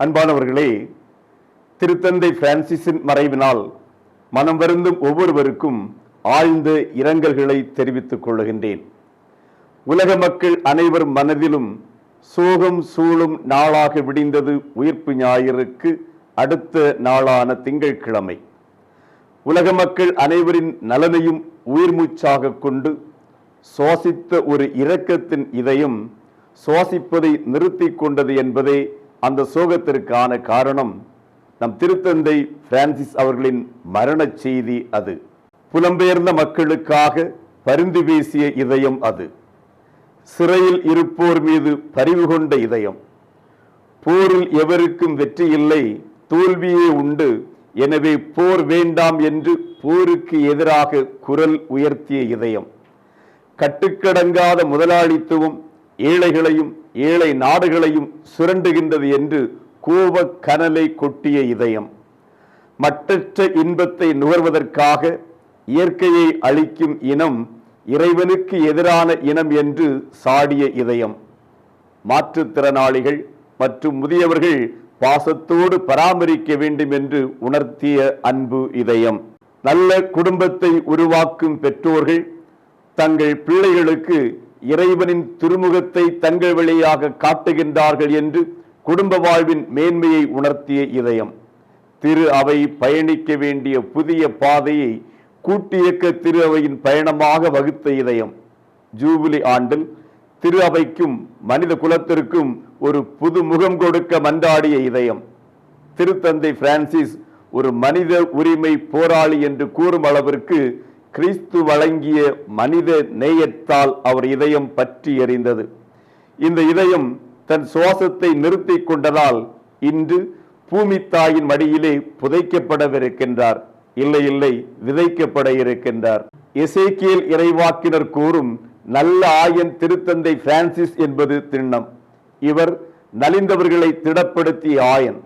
அன்பானவர்களே திருத்தந்தை பிரான்சிஸின் மறைவினால் மனம் வருந்தும் ஒவ்வொருவருக்கும் ஆழ்ந்த இரங்கல்களை தெரிவித்துக் கொள்கின்றேன். உலக மக்கள் அனைவர் மனதிலும் சோகம் சூழும் நாளாக விடிந்தது உயிர்ப்பு ஞாயிறுக்கு அடுத்த நாளான திங்கட்கிழமை. உலக மக்கள் அனைவரின் நலனையும் உயிர் மூச்சாக கொண்டு சுவாசித்த ஒரு இரக்கத்தின் இதயம் சுவாசிப்பதை நிறுத்தி கொண்டது என்பதே அந்த சோகத்திற்கான காரணம் நம் திருத்தந்தை பிரான்சிஸ் அவர்களின் மரணச் செய்தி அது. புலம்பெயர்ந்த மக்களுக்காக பரிந்து பேசிய இதயம் அது. சிறையில் இருப்போர் மீது பரிவு கொண்ட இதயம். போரில் எவருக்கும் வெற்றி இல்லை தோல்வியே உண்டு. எனவே போர் வேண்டாம் என்று போருக்கு எதிராக குரல் உயர்த்திய இதயம். கட்டுக்கடங்காத முதலாளித்துவம் ஏழைகளையும் ஏழை நாடுகளையும் சுரண்டுகின்றது என்று கோப கனலை கொட்டிய இதயம். மட்டற்ற இன்பத்தை நுகர்வதற்காக இயற்கையை அழிக்கும் இனம் இறைவனுக்கு எதிரான இனம் என்று சாடிய இதயம். மாற்றுத்திறனாளிகள் மற்றும் முதியவர்கள் பாசத்தோடு பராமரிக்க வேண்டும் என்று உணர்த்திய அன்பு இதயம். நல்ல குடும்பத்தை உருவாக்கும் பெற்றோர்கள் தங்கள் பிள்ளைகளுக்கு இறைவனின் திருமுகத்தை தங்கள் வழியாக காட்டுகின்றார்கள் என்று குடும்ப வாழ்வின் மேன்மையை உணர்த்திய இதயம். திரு அவை பயணிக்க வேண்டிய புதிய பாதையை கூட்டியக்க திரு அவையின் பயணமாக வகுத்த இதயம். ஜூபிலி ஆண்டில் திரு அவைக்கும் மனித குலத்திற்கும் ஒரு புது முகம் கொடுக்க மன்றாடிய இதயம். திருத்தந்தை பிரான்சிஸ் ஒரு மனித உரிமை போராளி என்று கூறும் அளவிற்கு கிறிஸ்து வழங்கிய மனித நேயத்தால் அவர் இதயம் பற்றி எறிந்தது இந்த இதயம் தன் சுவாசத்தை நிறுத்திக் கொண்டதால் இன்று பூமி தாயின் மடியிலே புதைக்கப்படவிருக்கின்றார். இல்லை இல்லை விதைக்கப்பட இருக்கின்றார். இசைக்கியல் இறைவாக்கினர் கூறும் நல்ல ஆயன் திருத்தந்தை பிரான்சிஸ் என்பது திண்ணம். இவர் நலிந்தவர்களை திடப்படுத்திய ஆயன்.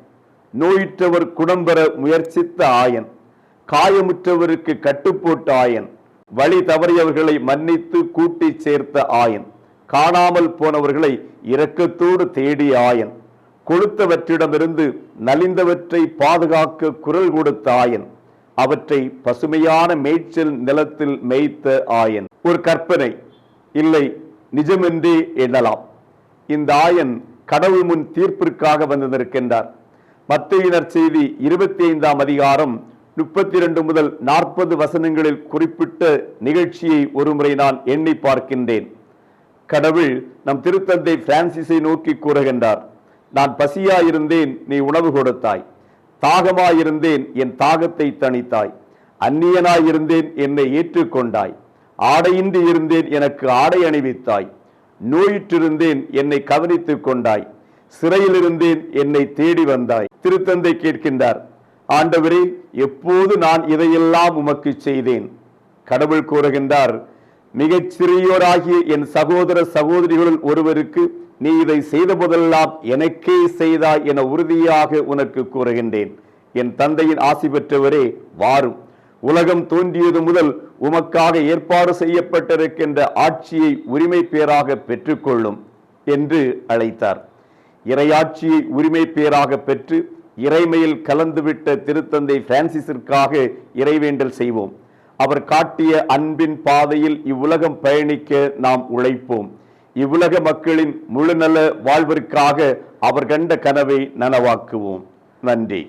நோயிற்றவர் குடம்பெற முயற்சித்த ஆயன். காயமுற்றவருக்கு கட்டுப்போட்ட ஆயன் வழி தவறியவர்களை மன்னித்து கூட்டி சேர்த்த ஆயன் காணாமல் போனவர்களை இரக்கத்தோடு தேடிய ஆயன் கொடுத்தவற்றிடமிருந்து நலிந்தவற்றை பாதுகாக்க குரல் கொடுத்த ஆயன் அவற்றை பசுமையான மேய்ச்சல் நிலத்தில் மேய்த்த ஆயன். ஒரு கற்பனை இல்லை நிஜமென்றே எண்ணலாம். இந்த ஆயன் கடவுள் முன் தீர்ப்பிற்காக வந்து நிற்கின்றார். மத்தியினர் செய்தி இருபத்தி ஐந்தாம் அதிகாரம் முப்பத்தி இரண்டு முதல் நாற்பது வசனங்களில் குறிப்பிட்ட நிகழ்ச்சியை ஒருமுறை நான் எண்ணி பார்க்கின்றேன். கடவுள் நம் திருத்தந்தை பிரான்சிஸை நோக்கி கூறுகின்றார். நான் பசியாயிருந்தேன் நீ உணவு கொடுத்தாய். தாகமாயிருந்தேன் என் தாகத்தை தணித்தாய். அந்நியனாயிருந்தேன் என்னை ஏற்றுக்கொண்டாய். ஆடையின்றி இருந்தேன் எனக்கு ஆடை அணிவித்தாய். நோயிற்றிருந்தேன் என்னை கவனித்துக் கொண்டாய் சிறையிலிருந்தேன் என்னை தேடி வந்தாய். திருத்தந்தை கேட்கின்றார். ஆண்டவரே எப்போது நான் இதையெல்லாம் உமக்கு செய்தேன்? கடவுள் கூறுகின்றார் மிகச் சிறியோராகிய என் சகோதர சகோதரிகளுள் ஒருவருக்கு நீ இதை செய்த போதெல்லாம் எனக்கே செய்தாய் என உறுதியாக உனக்கு கூறுகின்றேன். என் தந்தையின் ஆசி பெற்றவரே வாரும். உலகம் தோன்றியது முதல் உமக்காக ஏற்பாடு செய்யப்பட்டிருக்கின்ற ஆட்சியை உரிமை பேராக பெற்றுக்கொள்ளும் என்று அழைத்தார். இறையாட்சியை உரிமை பேராக பெற்று இறைமையில் கலந்துவிட்ட திருத்தந்தை பிரான்சிஸிற்காக இறைவேண்டல் செய்வோம். அவர் காட்டிய அன்பின் பாதையில் இவ்வுலகம் பயணிக்க நாம் உழைப்போம். இவ்வுலக மக்களின் முழுநல வாழ்விற்காக அவர் கண்ட கனவை நனவாக்குவோம். நன்றி.